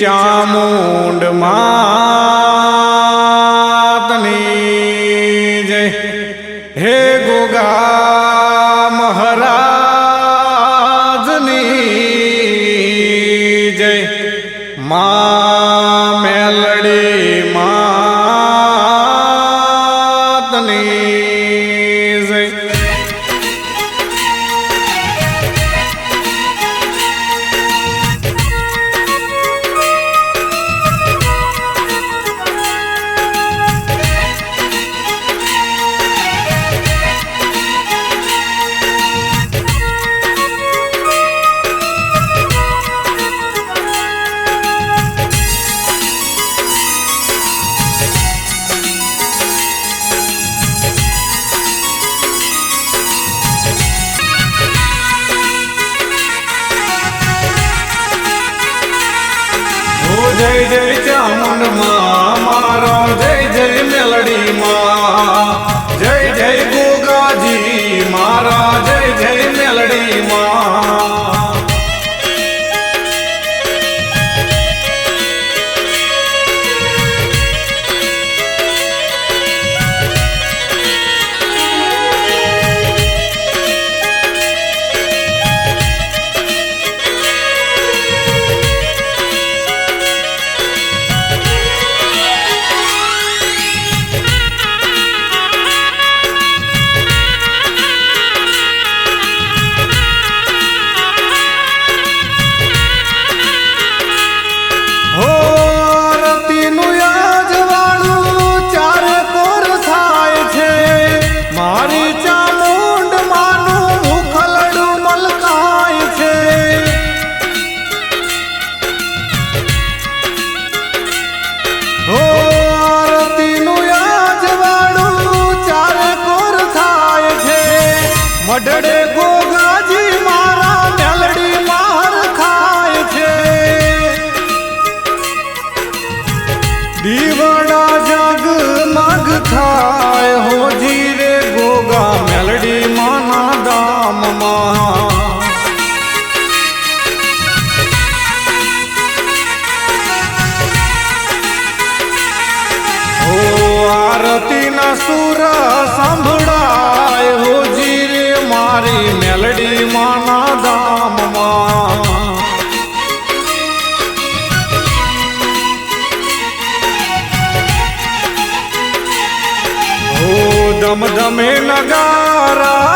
ચામુંડ માતની જય. હે ગોગા મહારાજની જય. મા મેલડી માતની મોહ આરતીના સુર સાંભળાય હોજી રે મારી મેલડી માના દામમાં ધમધમે નગારા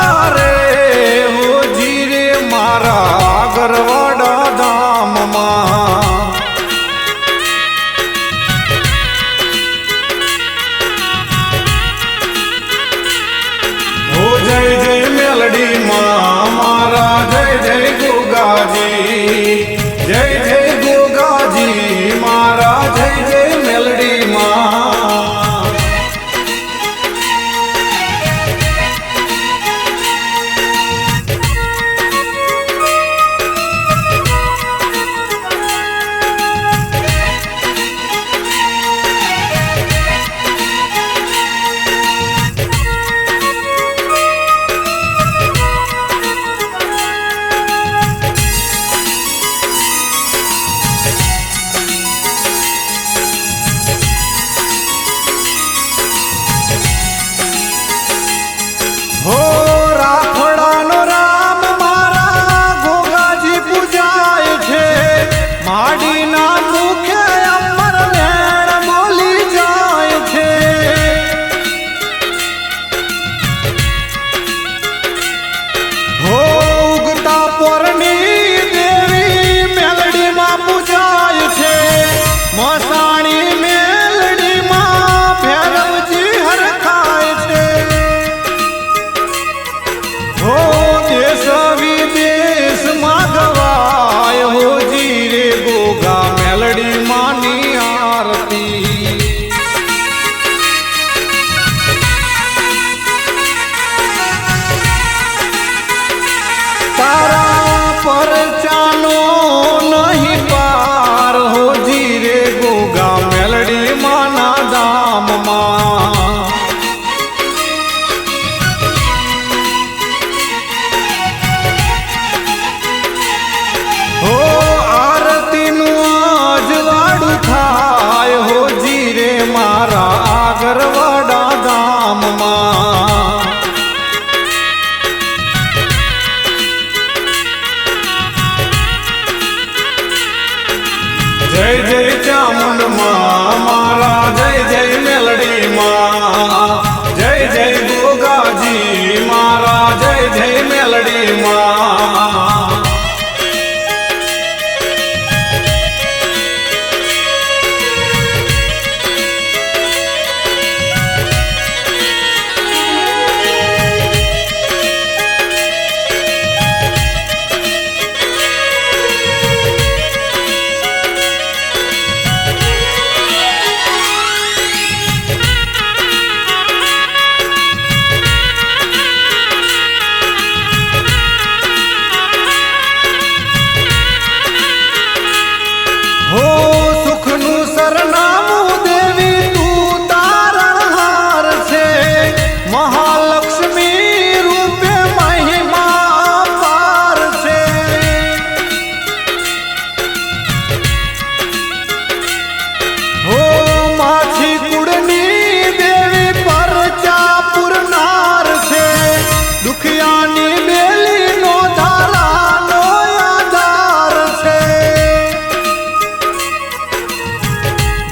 रा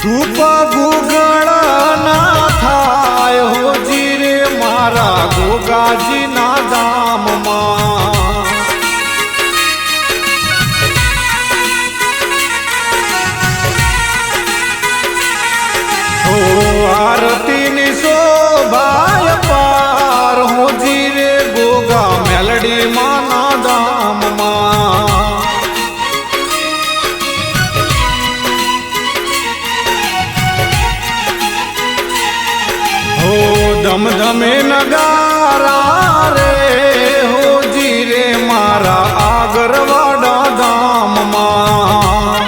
ધૂપ ગુગળ ના થાય હોજી રે મારા ગોગાજીના નગારા રે હો જીરે મારા આગરવાડા ગામમાં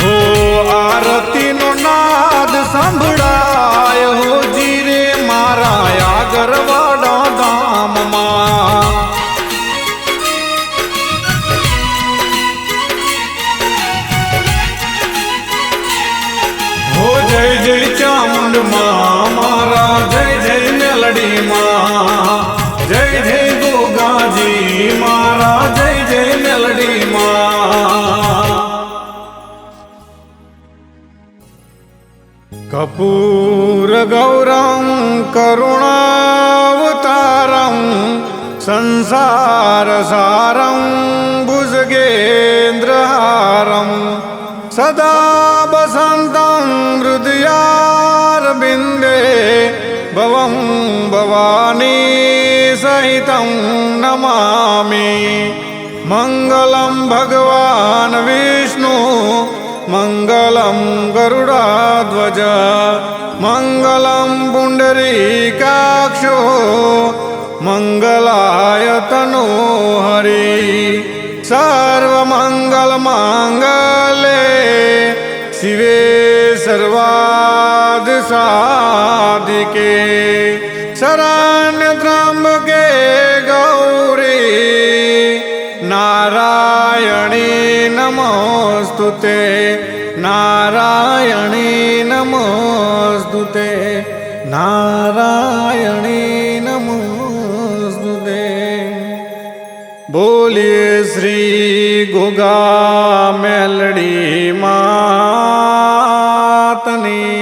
હો આરતીનો નાદ સંભળાય पूरगौरं करुणावतारं संसारसारं भुजगेन्द्रहारं सदा वसन्तं हृदयारबिन्दे भवं भवानीसहितं नमामि। मङ्गलं भगवान् विष्णु ભગવાન વિષ્ણુ મંગલમ ગરુડાધ્વજ મંગલમ પુંડરીકાક્ષો મંગલાય તનો शिवे સર્વમંગલ નમોસ્તુતે નારાયણી નમોસ્તુતે નારાયણી નમોસ્તુતે. બોલીએ શ્રી ગોગા મેલડી માતની.